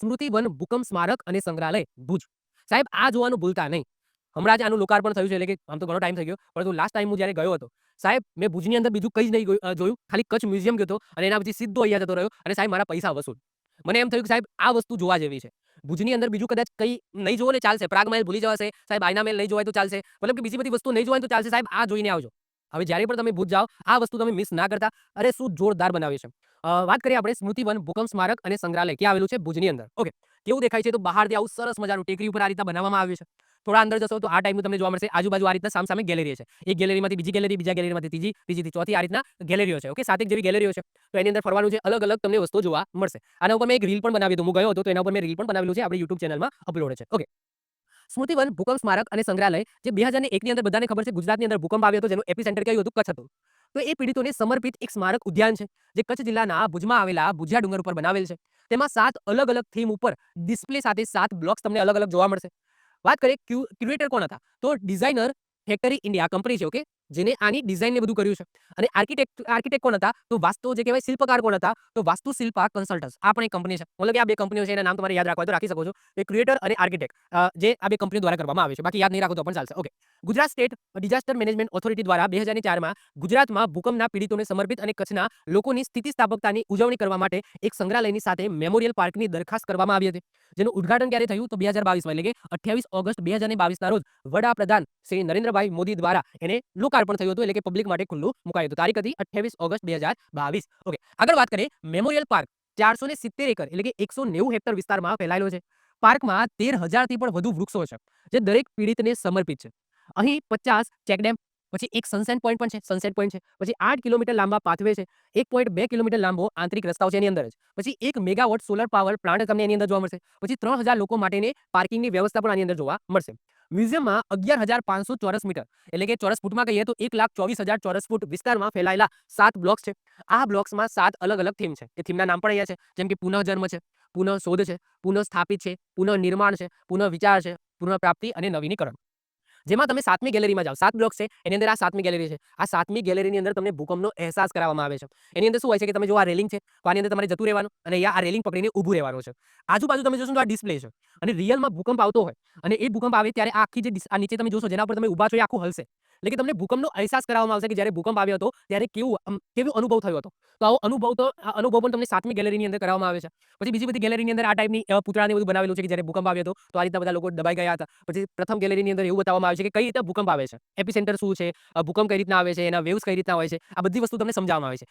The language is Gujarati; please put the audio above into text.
સ્મૃતિવન ભૂકંપ સ્મારક અને સંગ્રહાલય ભુજ. સાહેબ, આ જોવાનું ભૂલતા નહીં. હમણાં જ આનું લોકાર્પણ થયું છે, એટલે કે આમ તો ઘણો ટાઈમ થઈ ગયો, પરંતુ લાસ્ટ ટાઈમ હું જ્યારે ગયો હતો, સાહેબ, મેં ભુજની અંદર બીજું કંઈ જ નહીં જોયું, ખાલી કચ્છ મ્યુઝિયમ ગયો હતો અને એના પછી સીધો અહીંયા જતો રહ્યો અને સાહેબ, મારા પૈસા વસૂલ. મને એમ થયું કે સાહેબ, આ વસ્તુ જોવા જેવી છે. ભુજની અંદર બીજું કદાચ કંઈ નહીં જોવો ને ચાલશે પ્રાગ મહેલ ભૂલી જવાશે, સાહેબ આયના મહેલ નહીં જોવાય તો ચાલશે, મતલબ કે બીજી બધી વસ્તુ નહીં જોવાય તો ચાલશે, સાહેબ, આ જોઈને આવજો. હવે જ્યારે પણ તમે ભૂત જાઓ, આ વસ્તુ તમે મિસ ના કરતા. અરે, શું જોરદાર બનાવ્યું છે. વાત કરીએ આપણે સ્મૃતિવન ભૂકંપ સ્મારક અને સંગ્રહાલય. ક્યાં આવેલું છે? ભુજની અંદર. ઓકે. કેવું દેખાય છે? તો બહારથી આવું સરસ મજાનું ટેકરી ઉપર આ રીતના બનાવવામાં આવ્યું છે. થોડા અંદર જશો તો આ ટાઈપનું તમને જોવા મળશે. આજુબાજુ આ રીતના સામસામે ગેલેરી છે. એક ગેલેરીમાંથી બીજી ગેલેરી, બીજા ગેલેરીમાંથી ત્રીજી, ત્રીજીથી ચોથી આ રીતના ગેલેરીઓ છે. ઓકે? સાતેક જેવી ગેલેરીઓ છે. તો એની અંદર ફરવાનું છે. અલગ અલગ તમને વસ્તુ જોવા મળશે. આના ઉપર મેં એક રીલ પણ બનાવી હતું. હું ગયો હતો, તો એના ઉપર મેં રીલ પણ બનાવેલું છે. આપણી યુટ્યુબ ચેનલમાં અપલોડ છે. ઓકે? સ્મૃતિવન ભૂકંપ સ્મારક અને સંગ્રહાલય, જે બે હજાર એકની અંદર બધાને ખબર છે, ગુજરાતની અંદર ભૂકંપ આવ્યો હતો, જેનું એપી સેન્ટર કયું હતું કચ્છ હતું. તો એ પીડિતોને સમર્પિત એક સ્મારક ઉદ્યાન છે, જે કચ્છ જિલ્લાના ભુજમાં આવેલા ભુજિયા ડુંગર ઉપર બનાવેલ છે. તેમાં સાત અલગ અલગ થીમ ઉપર ડિસ્પ્લે સાથે સાત બ્લોક્સ તમને અલગ અલગ જોવા મળશે. વાત કરીએ ક્યુરેટર કોણ હતા? તો ડિઝાઇનર ફેક્ટરી ઇન્ડિયા કંપની છે, ઓકે? જેને આની ડિઝાઇનને બધું કર્યું છે. અને આર્કિટેક્ટ આર્કિટેક્ટ કોણ હતા? તો વાસ્તુ જે કહેવાય શિલ્પકાર કોણ હતા? તો વાસ્તુ શિલ્પા કન્સલ્ટન્સ આ પણ એક કંપની છે. મતલબ કે આ બે કંપનીઓ છે, એના નામ તમારે યાદ રાખવા તો રાખી શકો છો. એ ક્રિએટર અને આર્કિટેક્ટ જે આ બે કંપનીઓ દ્વારા કરવામાં આવે છે. બાકી યાદ નહીં રાખો તો પણ ચાલશે. Okay Gujarat state disaster management authority દ્વારા બે હજારની ચારમાં ગુજરાતમાં ભૂકંપના પીડિતોને સમર્પિત અને કચ્છના લોકોની સ્થિતિસ્થાપકતાની ઉજવણી કરવા માટે એક સંગ્રહાલયની સાથે મેમોરિયલ પાર્કની દરખાસ્ત કરવામાં આવી હતી. જેનું ઉદ્ઘાટન ક્યારે થયું? તો બે હજાર બાવીસમાં, એટલે કે અઠ્યાવીસ ઓગસ્ટ બે હજાર બાવીસના રોજ વડાપ્રધાન શ્રી નરેન્દ્રભાઈ મોદી દ્વારા એને લોકાર્પણ થયું હતું એટલે કે પબ્લિક માટે ખુલ્લું મુકાયું હતું. તારીખ હતી અઠ્યાવીસ ઓગસ્ટ બે ઓકે આગળ વાત કરીએ. મેમોરિયલ પાર્ક ચારસો ને સિત્તેર એકર એટલે કે એકસો નેવું હેક્ટર વિસ્તારમાં ફેલાયેલો છે. પાર્કમાં તેર હજારથી પણ વધુ વૃક્ષો છે, જે દરેક પીડિતને સમર્પિત છે. અહીં પચાસ ચેકડેમ પછી એક સનસેટ પોઈન્ટ પણ છે. સનસેટ પોઈન્ટ છે. પછી આઠ કિલોમીટર લાંબા પાથવે છે. એક પોઈન્ટ બે કિલોમીટર લાંબો આંતરિક રસ્તાઓ છે એની અંદર જ. પછી એક મેગાવોટ સોલર પાવર પ્લાન્ટ તમને એની અંદર જોવા મળશે. પછી ત્રણ હજાર લોકો માટેની પાર્કિંગની વ્યવસ્થા પણ આની અંદર જોવા મળશે. મ્યુઝિયમમાં અગિયાર હજાર પાંચસો ચોરસ મીટર, એટલે કે ચોરસ ફૂટમાં કહીએ તો એક લાખ ચોવીસ હજાર ચોરસ ફૂટ વિસ્તારમાં ફેલાયેલા સાત બ્લોક્સ છે. આ બ્લોક્સમાં સાત અલગ અલગ થીમ છે. એ થીમના નામ પણ અહીંયા છે. જેમ કે પુનઃજન્મ છે પુનઃ શોધ છે પુનઃ સ્થાપિત છે પુનઃ નિર્માણ છે પુનઃ વિચાર છે, પુનઃપ્રાપ્તિ અને નવીનીકરણ. જેમાં તમે સાતમી ગેલેરીમાં જાઓ. સાત બ્લોક છે. એની અંદર આ સાતમી ગેલેરી છે. આ સાતમી ગેલેરીની અંદર તમને ભૂકંપનો અહેસાસ કરાવવામાં આવે છે. એની અંદર શું હોય છે કે તમે જો આ રેલિંગ છે, તો આની અંદર તમારે જતું રહેવાનું અને આ રેલિંગ પકડીને ઊભું રહેવાનું છે. આજુબાજુ તમે જોશો તો આ ડિસ્પ્લે છે. અને રિયલમાં ભૂકંપ આવતો હોય અને એ ભૂકંપ આવે ત્યારે આખી જે આ નીચે તમે જોશો જેના પર તમે ઊભા છો એ આખું હલશે. એટલે તમને ભૂકંપનો અહેસાસ કરાવવામાં આવશે કે જ્યારે ભૂકંપ આવ્યો હતો, ત્યારે કેવું કેવો અનુભવ થયો હતો. તો આવો અનુભવ તો અનુભવ પણ તમને સાતમી ગેલેરીની અંદર કરવામાં આવે છે. પછી બીજી બધી ગેલેરીની અંદર આ ટાઈપની પૂતળાને બધું બનાવેલું છે કે જ્યારે ભૂકંપ આવ્યો હતો, તો આ રીતના બધા લોકો દબાઈ ગયા હતા. પછી પ્રથમ ગેલેરીની અંદર એવું બતાવવામાં આવે છે કે કઈ રીતે ભૂકંપ આવે છે. એપિસેન્ટર શું છે? ભૂકંપ કઈ રીતના આવે છે? એના વેવ્સ કઈ રીતના હોય છે? આ બધી વસ્તુ તમને સમજાવવામાં આવે છે.